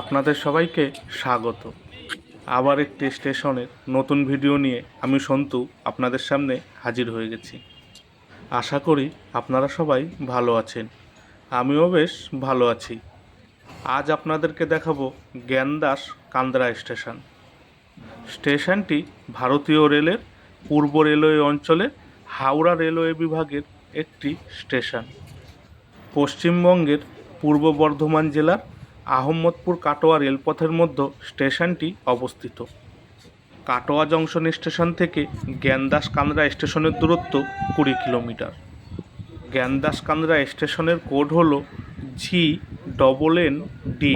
আপনাদের সবাইকে স্বাগত। আবার একটি স্টেশনের নতুন ভিডিও নিয়ে আমি সন্তু আপনাদের সামনে হাজির হয়ে গেছি। আশা করি আপনারা সবাই ভালো আছেন। আমিও বেশ ভালো আছি। আজ আপনাদেরকে দেখাবো জ্ঞানদাস কান্দ্রা স্টেশন। স্টেশনটি ভারতীয় রেলের পূর্ব রেলওয়ে অঞ্চলের হাওড়া রেলওয়ে বিভাগের একটি স্টেশন। পশ্চিমবঙ্গের পূর্ব বর্ধমান জেলার আহমদপুর কাটোয়া রেলপথের মধ্যে স্টেশনটি অবস্থিত। কাটোয়া জংশন স্টেশন থেকে জ্ঞানদাস কান্দ্রা স্টেশনের দূরত্ব কুড়ি কিলোমিটার। জ্ঞানদাস কান্দ্রা স্টেশনের কোড হল জি ডবল এন ডি।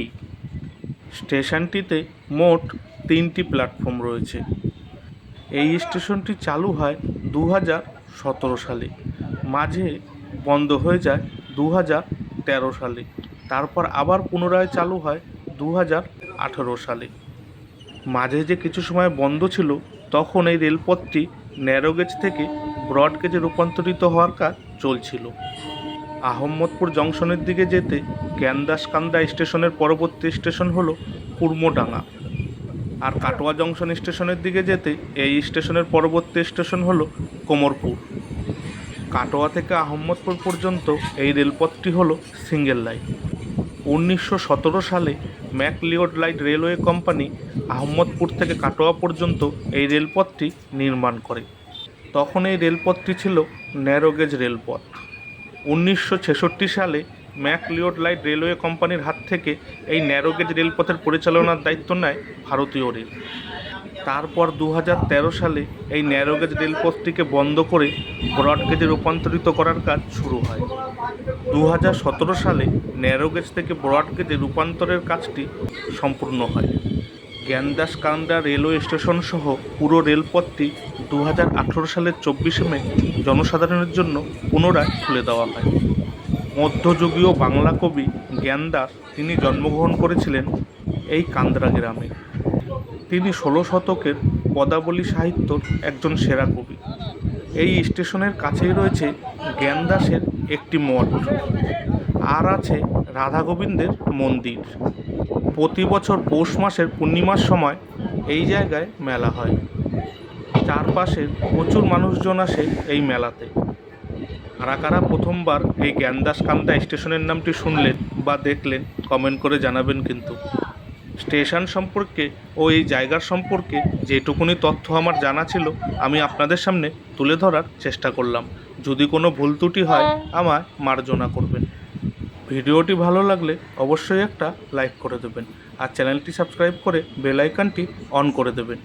স্টেশনটিতে মোট তিনটি প্ল্যাটফর্ম রয়েছে। এই স্টেশনটি চালু হয় দু সতেরো সালে। মাঝে বন্ধ হয়ে যায় দু হাজার তেরো সালে। তারপর আবার পুনরায় চালু হয় দু হাজার আঠেরো সালে। মাঝে যে কিছু সময় বন্ধ ছিল, তখন এই রেলপথটি ন্যারোগেজ থেকে ব্রডগেজে রূপান্তরিত হওয়ার কাজ চলছিল। আহম্মদপুর জংশনের দিকে যেতে জ্ঞানদাস কান্দা স্টেশনের পরবর্তী স্টেশন হলো কুর্মডাঙ্গা আর কাটোয়া জংশন স্টেশনের দিকে যেতে এই স্টেশনের পরবর্তী স্টেশন হলো কোমরপুর। কাটোয়া থেকে আহম্মদপুর পর্যন্ত এই রেলপথটি হলো সিঙ্গেল লাইন। উনিশশো সতেরো সালে McLeod light railway company Ahmadpur থেকে কাটোয়া পর্যন্ত এই রেলপথটি নির্মাণ করে। তখন এই রেলপথটি ছিল ন্যারোগেজ রেলপথ। উনিশশো ছেষট্টি সালে ম্যাকলিওড লাইট রেলওয়ে কোম্পানির হাত থেকে এই ন্যারোগেজ রেলপথের পরিচালনার দায়িত্ব নেয় ভারতীয় রেল। তারপর দু হাজার তেরো সালে এই ন্যারোগেজ রেলপথটিকে বন্ধ করে ব্রডগেজে রূপান্তরিত করার কাজ শুরু হয়। দু হাজার সতেরো সালে ন্যারোগেজ থেকে ব্রডগেজে রূপান্তরের কাজটি সম্পূর্ণ হয়। জ্ঞানদাস কান্দা রেলওয়ে স্টেশন সহ পুরো রেলপথটি দু হাজার আঠেরো সালের চব্বিশে মে জনসাধারণের জন্য পুনরায় খুলে দেওয়া হয়। মধ্যযুগীয় বাংলা কবি জ্ঞানদাস তিনি জন্মগ্রহণ করেছিলেন এই কান্দ্রা গ্রামে। তিনি ষোলো শতকের পদাবলী সাহিত্যর একজন সেরা কবি। এই স্টেশনের কাছেই রয়েছে জ্ঞানদাসের একটি মঠ। আর আছে রাধা গোবিন্দের মন্দির। প্রতি বছর পৌষ মাসের পূর্ণিমার সময় এই জায়গায় মেলা হয়। চারপাশের প্রচুর মানুষজন আসে এই মেলাতে। কারা কারা প্রথমবার এই জ্ঞানদাস কান্দা স্টেশনের নামটি শুনলেন বা দেখলেন, কমেন্ট করে জানাবেন কিন্তু। স্টেশন সম্পর্কে ও এই জায়গার সম্পর্কে যেটুকুনি তথ্য আমার জানা ছিল, আমি আপনাদের সামনে তুলে ধরার চেষ্টা করলাম। যদি কোনো ভুল ত্রুটি হয়, আমায় মার্জনা করবেন। ভিডিওটি ভালো লাগলে অবশ্যই একটা লাইক করে দেবেন আর চ্যানেলটি সাবস্ক্রাইব করে বেল আইকনটি অন করে দেবেন।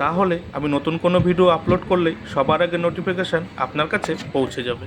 তাহলে আমি নতুন কোনো ভিডিও আপলোড করলেই সবার আগে নোটিফিকেশান আপনার কাছে পৌঁছে যাবে।